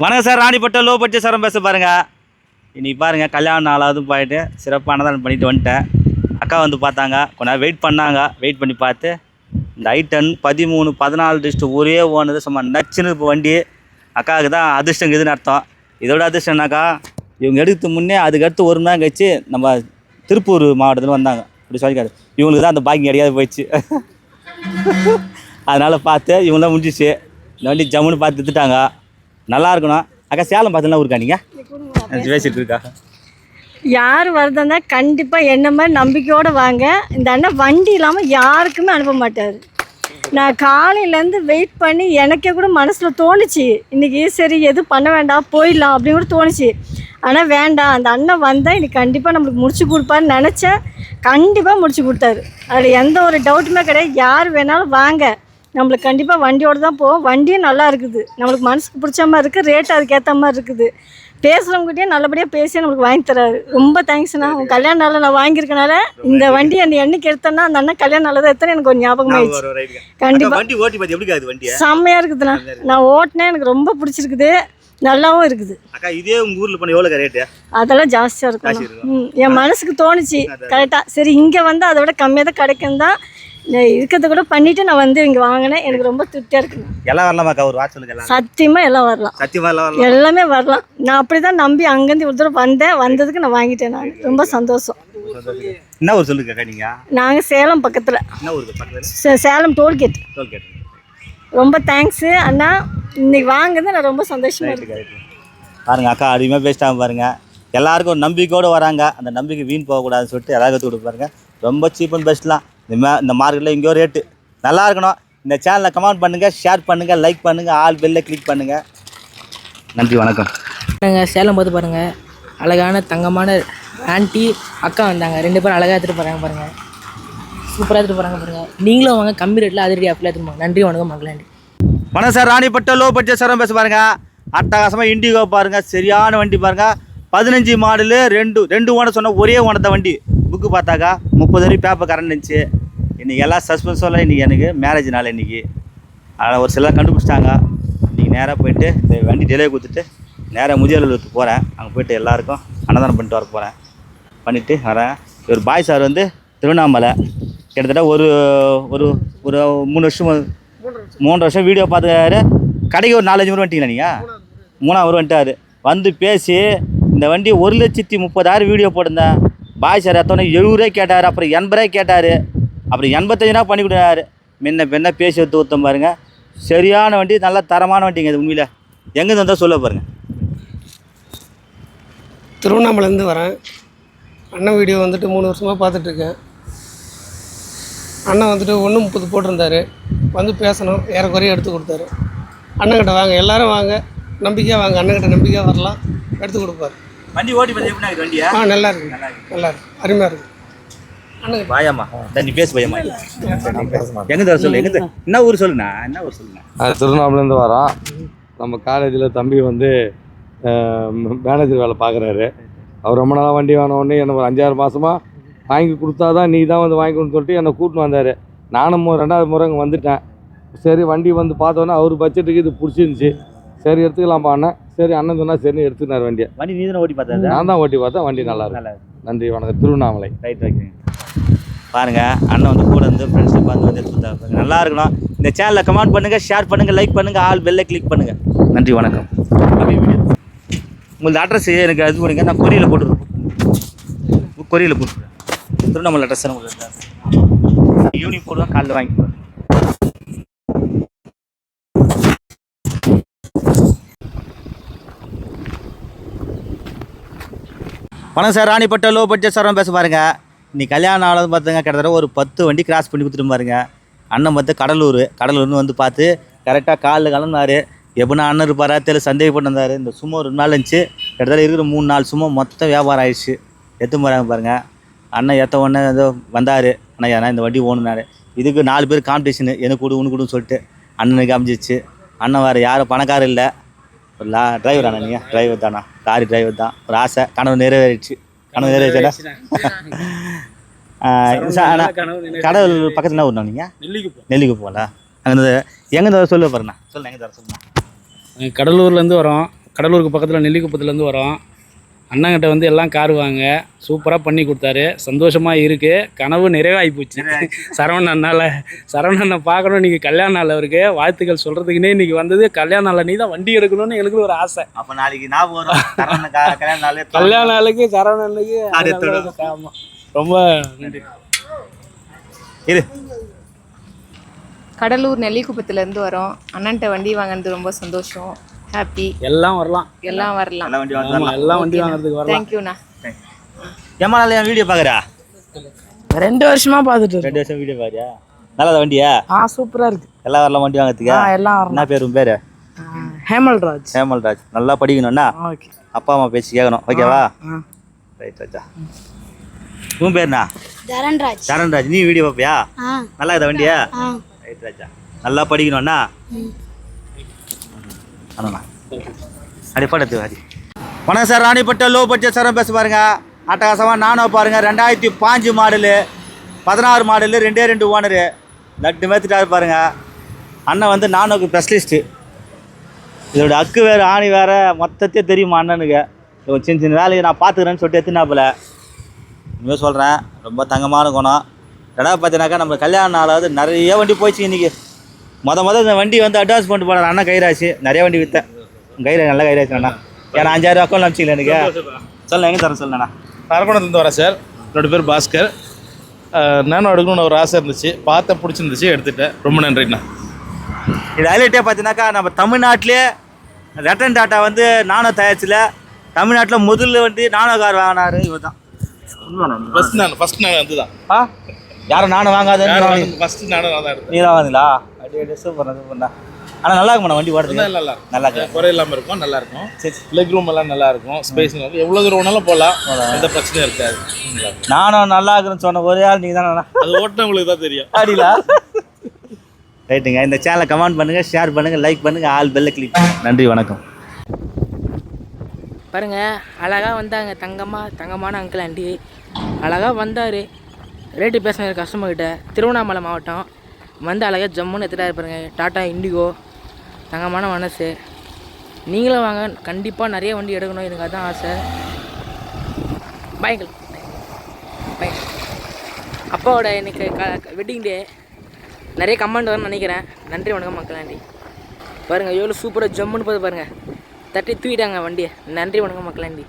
வணக்கம் sir Ranipet low budget சாரம் பேச பாருங்க. இன்றைக்கி பாருங்க கல்யாணம் நாளாவது போயிட்டு சிறப்பானதான் பண்ணிட்டு வந்துட்டேன். அக்கா வந்து பார்த்தாங்க கொஞ்ச நேரம் வெயிட் பண்ணாங்க வெயிட் பண்ணி பார்த்து இந்த ஐட்டன் பதிமூணு பதினாலு டிஸ்ட்டு ஒரே ஓனது சும்மா நச்சுன்னு இப்போ வண்டி அக்காவுக்கு தான் அதிர்ஷ்டம் இதுன்னு அர்த்தம். இதோட அதிர்ஷ்டம் என்னக்கா இவங்க எடுத்து முன்னே அதுக்கு அடுத்து ஒரு மணி நேரம் கழிச்சு நம்ம திருப்பூர் மாவட்டத்தில் வந்தாங்க. அப்படி சொல்லிக்காது இவங்களுக்கு தான் அந்த பாக்கிங் கிடையாது போயிடுச்சு. அதனால் பார்த்து இவங்களாம் முடிஞ்சிச்சு. இந்த வண்டி ஜம்முன்னு பார்த்து வித்துட்டாங்க நல்லா இருக்கணும். அக்கா சேலம் பார்த்துலாம் இருக்கா நீங்கள் பேசிட்டு இருக்கா? யார் வருதுன்னா கண்டிப்பாக என்ன மாதிரி நம்பிக்கையோடு வாங்க. இந்த அண்ணன் வண்டி இல்லாமல் யாருக்குமே அனுப்ப மாட்டார். நான் காலையிலேருந்து வெயிட் பண்ணி எனக்கே கூட மனசில் தோணுச்சு. இன்றைக்கி சரி எதுவும் பண்ண வேண்டாம் போயிடலாம் அப்படின்னு கூட தோணுச்சு. ஆனால் வேண்டாம் அந்த அண்ணன் வந்தால் இன்னைக்கு கண்டிப்பாக நம்மளுக்கு முடிச்சு கொடுப்பாருன்னு நினச்சேன். கண்டிப்பாக முடிச்சு கொடுத்தாரு. அதில் எந்த ஒரு டவுட்டுமே கிடையாது. யார் வேணாலும் வாங்க. நம்மளுக்கு கண்டிப்பாக வண்டியோடு தான் போவோம். வண்டியும் நல்லா இருக்குது. நம்மளுக்கு மனசுக்கு பிடிச்ச மாதிரி இருக்குது ரேட் அதுக்கேற்ற மாதிரி இருக்குது. பேசுகிறவங்ககிட்டயே நல்லபடியாக பேசி நம்மளுக்கு வாங்கி தராரு. ரொம்ப தேங்க்ஸ்ண்ணா உங்கள் கல்யாண நாளில் நான் வாங்கியிருக்கனால இந்த வண்டி அந்த எண்ணிக்கை எடுத்தேன்னா அந்த அண்ணன் கல்யாண நாளில் தான் எடுத்தேன் எனக்கு ஒரு ஞாபகம் ஆயிடுச்சு. கண்டிப்பா. வண்டி ஓட்டி பார்த்து எப்படி அது வண்டியை? செம்மையாக இருக்குதுண்ணா. நான் ஓட்டினேன். எனக்கு ரொம்ப பிடிச்சிருக்குது. நல்லாவும் இருக்குது. அக்கா இதே உங்கள் ஊரில் பண்ண எவ்வளோ ரேட்டு அதெல்லாம் ஜாஸ்தியாக ஜாஸ்தி இருக்கும். என் மனசுக்கு தோணுச்சு. கரெக்டாக சரி இங்கே வந்து அதை விட கம்மியாக தான் கிடைக்கும் தான் இருக்கிறத கூட பண்ணிவிட்டு நான் வந்து இங்கே வாங்கினேன். எனக்கு ரொம்ப திருப்தியாக இருக்குண்ணா எல்லாம் வரலாமாக்கா ஒரு வாட்ச் சொல்லுங்க. சத்தியமாக எல்லாம் வரலாம். சத்தியமா எல்லாம் வரலாம்? எல்லாமே வரலாம். நான் அப்படி தான் நம்பி அங்கேருந்து ஒரு தடவை வந்தேன். வந்ததுக்கு நான் வாங்கிட்டேன் நான். ரொம்ப சந்தோஷம். என்ன ஊர் சொல்லுங்க அக்கா நீங்கள் நாங்கள் சேலம் பக்கத்தில். என்ன ஊருக்கு பக்கத்தில்? Salem toll gate. Toll gate. ரொம்ப தேங்க்ஸு அண்ணா இன்னைக்கு வாங்குறது நான் ரொம்ப சந்தோஷமாக இருக்கேன் பாருங்க அக்கா அருமையாக பேசிட்டாங்க பாருங்க. எல்லாருக்கும் ஒரு நம்பிக்கையோடு வராங்க. அந்த நம்பிக்கை வீண் போகக்கூடாதுன்னு சொல்லிட்டு எல்லாரும் கற்றுக் கொடுப்பாருங்க ரொம்ப சீப் அண்ட் பெஸ்ட்லாம் இந்த மே இந்த மார்க்கெட்டில் எங்கேயோ ரேட்டு நல்லா இருக்கணும். இந்த சேனலை கமெண்ட் பண்ணுங்கள் ஷேர் பண்ணுங்கள் லைக் பண்ணுங்கள் ஆல் பெல்ல கிளிக் பண்ணுங்கள் நன்றி வணக்கம். நாங்கள் சேலம் பார்த்து பாருங்கள் அழகான தங்கமான ஆன்ட்டி அக்கா வந்தாங்க. ரெண்டு பேரும் அழகாக எடுத்துகிட்டு போகிறாங்க பாருங்கள் சூப்பராக எடுத்துகிட்டு போகிறாங்க பாருங்கள் நீங்களும் வாங்க கம்மி ரேட்டில் அதிரடி ஆப்பில் எடுத்துட்டு போங்க. நன்றி வணக்கம் மங்களாண்டி வணக்கம் சார். ராணிப்பட்ட லோ பட்ஜெட் சாரம் பேச பாருங்க. அட்டகாசமாக இண்டிகோ பாருங்க. சரியான வண்டி பாருங்க. பதினஞ்சு மாடலு ரெண்டு ரெண்டு ஓன சொன்ன ஒரே ஓனத்த வண்டி. புக்கு பார்த்தாக்கா முப்பது வரைக்கும் பேப்பர் கரண்ட் இருந்துச்சு. இன்றைக்கி எல்லாம் சஸ்பென்ஸோட இன்றைக்கி எனக்கு மேரேஜ் நாள் இன்றைக்கி அதனால் ஒரு சிலர் கண்டுபிடிச்சிட்டாங்க. இன்றைக்கி நேராக போயிட்டு இந்த வண்டி டிலே கொடுத்துட்டு நேராக முதியலூருக்கு போகிறேன் அங்கே போயிட்டு எல்லாருக்கும் அன்னதானம் பண்ணிட்டு வர போகிறேன் பண்ணிவிட்டு வரேன். இவர் பாய் சார் வந்து திருவண்ணாமலை. கிட்டத்தட்ட ஒரு ஒரு ஒரு மூணு வருஷம் மூன்று வருஷம் வீடியோ பார்த்துக்காரு கடைக்கு ஒரு நாலஞ்சு முறை வந்துட்டீங்களா நீங்கள் மூணாவது முறை வந்துட்டார். வந்து பேசி இந்த வண்டி ஒரு லட்சத்தி முப்பதாயிரம் வீடியோ போட்டிருந்தேன். பாய் சார் எத்தனை எழுபதுரூவாய் கேட்டார் அப்புறம் எண்பது ரூபாய் கேட்டார். அப்புறம் எண்பத்தஞ்சு ரூபா பண்ணி கொடுத்தாரு. முன்ன பின்ன பேசி எடுத்து ஊற்றம் பாருங்கள் சரியான வண்டி நல்ல தரமான வண்டிங்க இது உண்மையில். எங்கேருந்து வந்தால் சொல்ல பாருங்கள் திருவண்ணாமலேருந்து வரேன். அண்ணன் வீடியோ வந்துட்டு மூணு வருஷமாக பார்த்துட்ருக்கேன். அண்ணன் வந்துட்டு ஒன்று முப்பது போட்டிருந்தாரு. வந்து பேசணும் ஏறக்குறைய எடுத்து கொடுத்தாரு. அண்ணன்கிட்ட வாங்க எல்லாரும் வாங்க. நம்பிக்கையாக வாங்க அண்ணன்கிட்ட நம்பிக்கையாக வரலாம். எடுத்து கொடுப்பாரு. வண்டி ஓட்டி பார்த்து எப்படி இருக்குது வண்டியா? ஆ நல்லா இருக்கு நல்லா இருக்கு அருமையாக இருக்கு அண்ணன் வாயாம்மா. நீ பேசு பையம்மா எங்கே தர சொல்லு எங்கே என்ன ஊர் சொல்லுண்ணா? என்ன ஊர் சொல்லுண்ணா? திருவண்ணாமலேருந்து வரோம். நம்ம காலேஜில் தம்பி வந்து மேனேஜர் வேலை பார்க்குறாரு. அவர் ரொம்ப நாளாக வண்டி வாங்கின உடனே எனக்கு ஒரு அஞ்சாறு மாதமாக வாங்கி கொடுத்தா தான் நீ தான் வந்து வாங்கிக்கணும்னு சொல்லிட்டு என்னை கூட்டின்னு வந்தார். நானும் ரெண்டாவது முறை இங்கே வந்துட்டேன். சரி வண்டி வந்து பார்த்தோன்னே அவர் பட்ஜெட்டுக்கு இது பிடிச்சிருந்துச்சி. சரி எடுத்துக்கலாம்ப்பா அண்ணன் சரி அண்ணன் சொன்னால் சரின்னு எடுத்துக்கினார் வண்டியை வண்டி நீ தானே ஓட்டி பார்த்தா நான் தான் ஓட்டி பார்த்தேன். வண்டி நல்லா இருக்கு. நன்றி வணக்கம். திருவண்ணாமலை. ரைட் வைக்கிறேன் பாருங்க அண்ணன் வந்து கூட இருந்து ஃப்ரெண்ட்ஸ் பார்த்து வந்து எடுத்து. நல்லா இருக்கணும். இந்த சேனலில் கமெண்ட் பண்ணுங்க ஷேர் பண்ணுங்க லைக் பண்ணுங்க ஆல் பெல்லை கிளிக் பண்ணுங்க. நன்றி வணக்கம். உங்களது அட்ரஸ் எனக்கு அது பண்ணுங்க நான் கொரியில் போட்டுருக்கேன் கொரியில் போட்டுருக்கேன் திருவண்ணாமலை அட்ரஸ் உங்களுக்கு ஈவினிங் போடுவேன் காலைல வாங்கி வணக்கம் சார் ராணிப்பட்ட லோ பட்ஜெட் சாரம் பேச பாருங்க. இன்னைக்கு கல்யாணம் ஆனது பார்த்துங்க கிட்டத்தட்ட ஒரு பத்து வண்டி கிராஸ் பண்ணி கொடுத்துட்டு பாருங்க. அண்ணன் பார்த்து கடலூர் கடலூர்னு வந்து பார்த்து கரெக்டாக காலில் கலந்தார் எப்படின்னா அண்ணன் இருப்பாரா தெரியல சந்தேகப்பட்டு வந்தார் இந்த சும்மா ஒரு நாள் இருந்துச்சு. கிட்டத்தட்ட இருக்கிற மூணு நாள் சும்மா மொத்தம் வியாபாரம் ஆயிடுச்சு. எடுத்து போகிறாங்க பாருங்க. அண்ணன் ஏற்ற உடனே ஏதோ வந்தார். அண்ணா ஏன்னா இந்த வண்டி ஓணுனாரு இதுக்கு நாலு பேர் காம்படிஷனு எனக்கு கொடு உனக்கு கொடுன்னு சொல்லிட்டு அண்ணனுக்கு காமிச்சிச்சு அண்ணன் வேறு யாரும் பணக்காரர் இல்லை. ஒரு லா டிரைவர் அண்ணா நீங்கள் டிரைவர் தானா? லாரி டிரைவர் தான். ஒரு ஆசை. கனவு நிறைவேறிடுச்சு. கனவு நிறைவேறிச்சா கடவுள் பக்கத்தில் என்ன ஊர்ண்ணா நீங்கள் நெல்லிக்கு போகல? அங்கே எங்கே தர சொல்ல பாருண்ணா. சொல்லுங்க எங்கே தர சொல்லுண்ணா. கடலூர்லேருந்து வரோம். கடலூருக்கு பக்கத்தில் நெல்லிக்குப்பத்துலேருந்து வரோம். அண்ணங்கிட்ட வந்து எல்லாம் கார் வாங்க. சூப்பராக பண்ணி கொடுத்தாரு. சந்தோஷமாக இருக்குது கனவு நிறைவாகி போச்சு. சரவண அண்ணால. சரவண அண்ணன் பார்க்கணும். இன்றைக்கி கல்யாண நாள் அவருக்கு. வாழ்த்துக்கள் சொல்கிறதுக்குனே இன்றைக்கி வந்தது கல்யாண நாளில் நீ தான் வண்டி எடுக்கணும்னு எனக்கு ஒரு ஆசை. அப்ப நாளைக்கு ஞாபகம் கல்யாண நாள். கல்யாண நாளுக்கு சரவண அண்ணுக்கு கார் எடுத்துடும். ஆமாம் ரொம்ப நன்றி. இரு. கடலூர் நெல்லிக்குப்பத்துலேருந்து வரோம். அண்ணன்ட்ட வண்டி வாங்கினது ரொம்ப சந்தோஷம். ஹாப்பி எல்லாம் வரலாம். எல்லாம் வரலாம். நல்ல வண்டி வாங்கலாம் எல்லாம் வண்டி வாங்குறதுக்கு வரலாம். தேங்க்யூண்ணா எம்மா நாள் என் வீடியோ பாக்குறா? ரெண்டு வருஷமா பார்த்துட்டு ரெண்டு வருஷம் வீடியோ பாக்குறியா? நல்லதா வண்டியா? ஆ சூப்பராக இருக்கு. எல்லா வரலாம் வண்டி வாங்குறதுக்கு? எல்லாம் என்ன பேர் உன் பேரு? ஹேமல்ராஜ். ஹேமல்ராஜ். நல்லா படிக்கணும்னா ஓகே. அப்பா அம்மா பேச்சு கேட்கணும் ஓகேவா? ஆ ரைட் ராஜா உன் பேர்னா தரன்ராஜ். சரண்ராஜ் நீ வீடியோ பார்ப்பியா ஆ. நல்லா இருக்குதா வண்டியா? ஆ. ரைட் ராஜா நல்லா படிக்கணும்னா அண்ணா அப்படி படத்து வாரி வணக்கம் சார் ராணிப்பட்ட லோ பட்ஜெட் சாரம் பேச பாருங்க. அட்டகாசமாக நானும் பாருங்க. ரெண்டாயிரத்தி பாஞ்சு மாடலு பதினாறு மாடலு ரெண்டே ரெண்டு ஓனரு. லட்டு மேத்துட்டாரு பாருங்க. அண்ணன் வந்து நானோக்கு ஸ்பெஷலிஸ்ட்டு இதோட அக்கு வேறு ஆணி வேறு மொத்தத்தையே தெரியுமா அண்ணனுக்கு? இவன் சின்ன சின்ன வேலையை நான் பார்த்துக்கிறேன்னு சொல்லிட்டு எத்தினாப்புல. இனிமேல் சொல்கிறேன் ரொம்ப தங்கமான குணம். ரெண்டாவது பார்த்தீங்கன்னாக்கா நம்ம கல்யாண நாளாவது நிறைய வண்டி போயிடுச்சு இன்றைக்கி மொத மொதல் இந்த வண்டி வந்து அட்வான்ஸ் பண்ணிட்டு போனார் அண்ணா கைராசி. நிறைய வண்டி விற்றேன் கையில் நல்லா கைராசி அண்ணா. ஏன்னா அஞ்சாயிரம் அக்கௌண்ட் அனுப்பிச்சிக்கல எனக்கு. சொல்ல எங்கே தரேன் சொல்லுண்ணா அரக்கோணத்துலேருந்து வரேன் சார். என்னோட பேர் பாஸ்கர். நானும் எடுக்கணும்னு ஒரு ஆசை இருந்துச்சு. பார்த்தேன் பிடிச்சிருந்துச்சு எடுத்துட்டேன். ரொம்ப நன்றிண்ணா. இது ஹைலைட்டே பார்த்தீங்கன்னாக்கா நம்ம தமிழ்நாட்டிலே ரட்டன் டாட்டா வந்து நானோ தயாரிச்சில். தமிழ்நாட்டில் முதல்ல வந்து நானோ கார் வாங்கினாரு இவர் தான் ஃபஸ்ட் நான் ஃபஸ்ட் நான் வந்து தான் ஆ? யாரும் நானும் வாங்காதேன்னு ஃபஸ்ட்டு நானும் நீ தான் வாங்குங்களா ஆனால் நல்லா இருக்கும்ண்ணா வண்டி ஓடுறதுக்கு நல்லா இருக்கும். நல்லா இருக்கு. குறை இல்லாமல் இருக்கும் நல்லா இருக்கும். சரி லெக் ரூம் எல்லாம் நல்லா இருக்கும். ஸ்பேஸ் இருக்கும். எவ்வளோ தூரம் வேணாலும் போகலாம் எந்த பிரச்சனையும் இருக்காது. நல்லா இருக்கும். நானும் நல்லா இருக்குன்னு சொன்ன ஒரே ஆள் நீங்கள் தானே? அது ஓட்டினவங்களுக்கு தான் தெரியும். அடிலா ரைட்டுங்க இந்த சேனலை கமெண்ட் பண்ணுங்கள் ஷேர் பண்ணுங்கள் லைக் பண்ணுங்கள் ஆல் பெல்ல கிளிக் நன்றி வணக்கம். பாருங்க அழகாக வந்தாங்க. தங்கம்மா தங்கமான அங்கிள் ஆண்டி அழகாக வந்தார். ரேட்டு பேசினார் கஸ்டமர்கிட்ட திருவண்ணாமலை மாவட்டம். வந்து அழகாக ஜம்முன்னு எடுத்துகிட்டா இருப்பாருங்க டாட்டா இண்டிகோ தங்கமான மனசு. நீங்களும் வாங்க. கண்டிப்பாக நிறைய வண்டி எடுக்கணும். எனக்கு அதுதான் ஆசை. பாய்கள் பை அப்பாவோட எனக்கு க வெட்டிங் டே நிறைய கமெண்ட் வரும்னு நினைக்கிறேன். நன்றி வணக்கம் மக்கள் ஆண்டி பாருங்கள் எவ்வளோ சூப்பராக ஜம்முன்னு போது பாருங்கள் தட்டி தூக்கிட்டாங்க வண்டியை. நன்றி வணக்கம் மக்களாண்டி